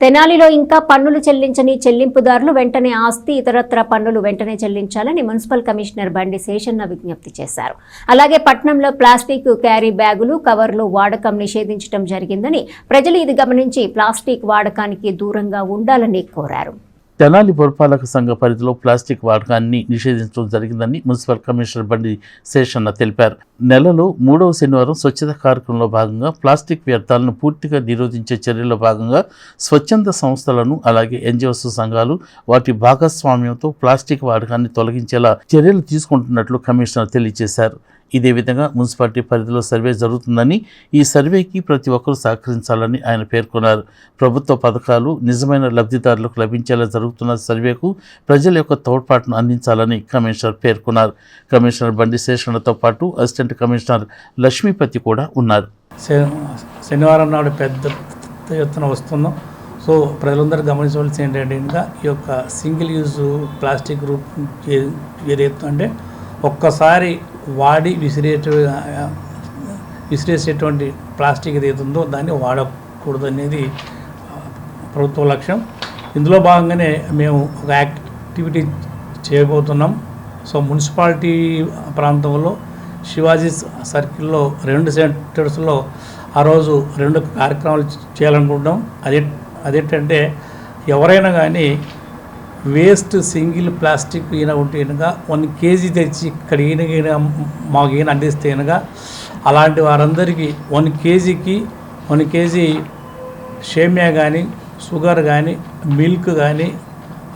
తెనాలిలో ఇంకా పన్నులు చెల్లించని చెల్లింపుదారులు వెంటనే ఆస్తి ఇతరత్ర పన్నులు వెంటనే చెల్లించాలని మున్సిపల్ కమిషనర్ బండి శేషన్న విజ్ఞప్తి చేశారు. అలాగే పట్నంలో ప్లాస్టిక్ క్యారీ బ్యాగులు కవర్లు వాడకం నిషేధించడం జరిగిందని ప్రజలు ఇది గమనించి ప్లాస్టిక్ వాడకానికి దూరంగా ఉండాలని కోరారు. తెనాలి పురపాలక సంఘ పరిధిలో ప్లాస్టిక్ వాడకాన్ని నిషేధించడం జరిగిందని మున్సిపల్ కమిషనర్ బండి శేషన్న తెలిపారు. నెలలో మూడవ శనివారం స్వచ్ఛత కార్యక్రమంలో భాగంగా ప్లాస్టిక్ వ్యర్థాలను పూర్తిగా నిరోధించే చర్యల్లో భాగంగా స్వచ్ఛంద సంస్థలను అలాగే ఎన్జిఓస్ సంఘాలు వాటి భాగస్వామ్యంతో ప్లాస్టిక్ వాడకాన్ని తొలగించేలా చర్యలు తీసుకుంటున్నట్లు కమిషనర్ తెలియజేశారు. ఇదే విధంగా మున్సిపాలిటీ పరిధిలో సర్వే జరుగుతుందని ఈ సర్వేకి ప్రతి ఒక్కరూ సహకరించాలని ఆయన పేర్కొన్నారు. ప్రభుత్వ పథకాలు నిజమైన లబ్ధిదారులకు లభించేలా జరుగుతున్న సర్వేకు ప్రజల యొక్క తోడ్పాటును అందించాలని కమిషనర్ పేర్కొన్నారు. కమిషనర్ బండి శేషణతో పాటు అసిస్టెంట్ కమిషనర్ లక్ష్మీపతి కూడా ఉన్నారు. శ- శనివారం నాడు పెద్ద ఎత్తున వస్తున్నాం. సో ప్రజలందరూ గమనించవలసి ఏంటంటే ఇంకా ఈ యొక్క సింగిల్ యూజ్ ప్లాస్టిక్ రూప్ ఏదైతే అంటే ఒక్కసారి వాడి విసిరేట విసిరేసేటువంటి ప్లాస్టిక్ ఏదైతే ఉందో దాన్ని వాడకూడదు అనేది ప్రభుత్వ లక్ష్యం. ఇందులో భాగంగానే మేము ఒక యాక్టివిటీ చేయబోతున్నాం. సో మున్సిపాలిటీ ప్రాంతంలో శివాజీ సర్కిల్లో రెండు సెంటర్స్లో ఆ రోజు రెండు కార్యక్రమాలు చేయాలనుకుంటున్నాం. అదే అదేంటంటే ఎవరైనా కానీ వేస్ట్ సింగిల్ ప్లాస్టిక్ ఈయన ఉంటే కనుక వన్ కేజీ తెచ్చి ఇక్కడ ఈయన ఈయన మాకు ఈయన అందిస్తే కనుక అలాంటి వారందరికీ వన్ కేజీకి వన్ కేజీ షేమియా కానీ షుగర్ కానీ మిల్క్ కానీ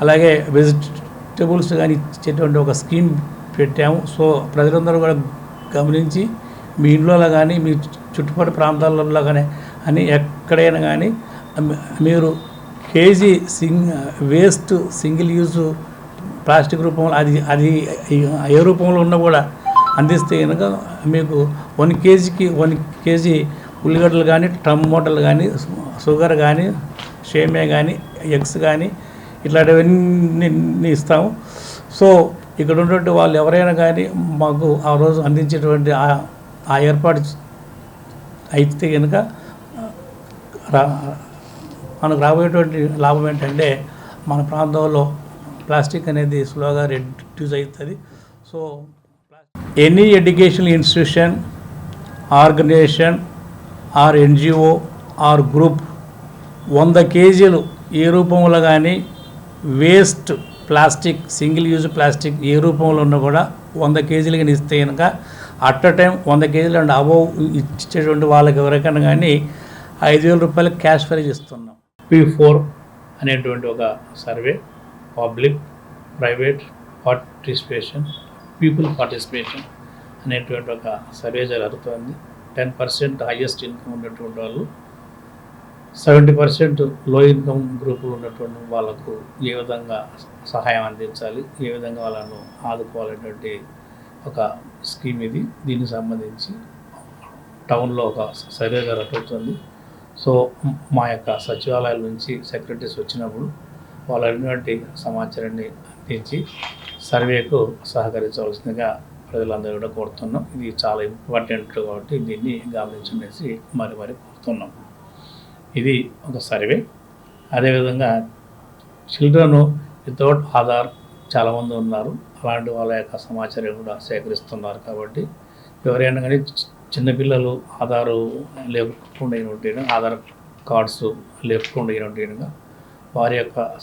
అలాగే వెజిటబుల్స్ కానీ ఇచ్చేటువంటి ఒక స్కీమ్ పెట్టాము. సో ప్రజలందరూ కూడా గమనించి మీ ఇంట్లో కానీ మీ చుట్టుపక్కల ప్రాంతాలలో కానీ అని ఎక్కడైనా కానీ మీరు కేజీ సింగ్ వేస్ట్ సింగిల్ యూజ్ ప్లాస్టిక్ రూపంలో అది అది ఏ రూపంలో ఉన్నా కూడా అందిస్తే కనుక మీకు వన్ కేజీకి వన్ కేజీ ఉల్లిగడ్డలు కానీ టమోటాలు కానీ షుగర్ కానీ క్షేమే కానీ ఎగ్స్ కానీ ఇట్లాంటివన్నీ ఇస్తాము. సో ఇక్కడ ఉన్నటువంటి వాళ్ళు ఎవరైనా కానీ మాకు ఆ రోజు అందించేటువంటి ఆ- ఆ ఏర్పాటు అయితే కనుక రా మనకు రాబోయేటువంటి లాభం ఏంటంటే మన ప్రాంతంలో ప్లాస్టిక్ అనేది స్లోగా రెడ్యూస్ అవుతుంది. So any educational institution organisation or NGO or group వంద కేజీలు ఏ రూపంలో కానీ waste plastic single use plastic ఏ రూపంలో ఉన్నా కూడా వంద కేజీలు కానీ ఇస్తే కనుక అట్ అ టైం వంద కేజీలు అండ్ అబోవ్ ఇచ్చేటువంటి వాళ్ళకి ఎవరికైనా కానీ ఐదు వేల రూపాయలు క్యాష్ ప్రైజ్ ఇస్తున్నాం. పీ ఫోర్ అనేటువంటి ఒక survey public private participation people participation అనేటువంటి ఒక సర్వే జరుగుతుంది. టెన్ పర్సెంట్ హైయెస్ట్ ఇన్కమ్ ఉన్నటువంటి వాళ్ళు సెవెంటీ పర్సెంట్లో ఇన్కమ్ గ్రూపులు ఉన్నటువంటి వాళ్ళకు ఏ విధంగా సహాయం అందించాలి ఏ విధంగా వాళ్ళను ఆదుకోవాలనేటువంటి ఒక స్కీమ్ ఇది. దీనికి సంబంధించి టౌన్లో ఒక సర్వే జరుగుతుంది. సో మా యొక్క సచివాలయాల నుంచి సెక్రటరీస్ వచ్చినప్పుడు వాళ్ళు సమాచారాన్ని అందించి సర్వేకు సహకరించవలసిందిగా ప్రజలందరూ కూడా కోరుతున్నాం. ఇది చాలా ఇంపార్టెంట్ కాబట్టి దీన్ని గమనించనేసి మరి మరి కోరుతున్నాం. ఇది ఒక సర్వే. అదేవిధంగా చిల్డ్రన్ వితౌట్ ఆధార్ చాలామంది ఉన్నారు. అలాంటి వాళ్ళ యొక్క సమాచారం కూడా సేకరిస్తున్నారు కాబట్టి ఎవరైనా కానీ చి- చిన్నపిల్లలు ఆధారు లేకుండా ఉంటే ఆధార్ కార్డ్స్ లేకుండా ఉంటే వారి యొక్క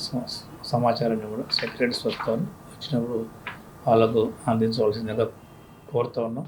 సమాచారాన్ని కూడా సెక్రటరీస్ వస్తారు వచ్చినప్పుడు వాళ్ళకు అందించవలసిందిగా కోరుతూ ఉన్నాం.